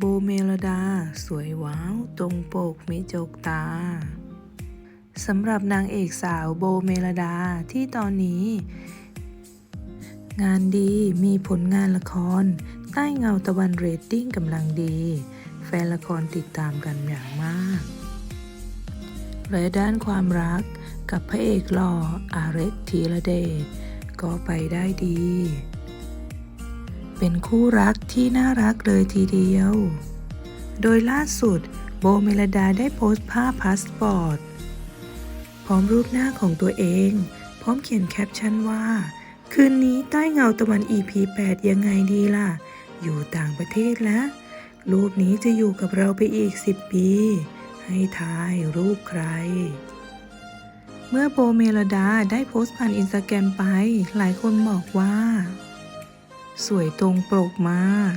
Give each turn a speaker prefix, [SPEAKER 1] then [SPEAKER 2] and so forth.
[SPEAKER 1] โบเมลดา สวยว้าว ตรงปกมิจกตา สำหรับนางเอกสาวโบเมลดาที่ตอนนี้ งานดีมีผลงานละคร ใต้เงาตะวันเรตติ้งกำลังดี แฟนละครติดตามกันอย่างมากและด้านความรักกับพระเอกหล่ออาเร็กธีระเดชก็ไปได้ดี เป็นคู่รักที่น่ารักเลยทีเดียว โดยล่าสุดโบเมลดาได้โพสต์ภาพพาสปอร์ต พร้อมรูปหน้าของตัวเอง พร้อมเขียนแคปชั่นว่า คืนนี้ใต้เงาตะวัน EP 8 ยังไงดีล่ะ อยู่ต่างประเทศแล้ว รูปนี้จะอยู่กับเราไปอีก 10 ปี ให้ทายรูปใคร เมื่อโบเมลดาได้โพสต์ผ่านอินสตาแกรมไป หลายคนบอกว่า สวยตรงปรกมาก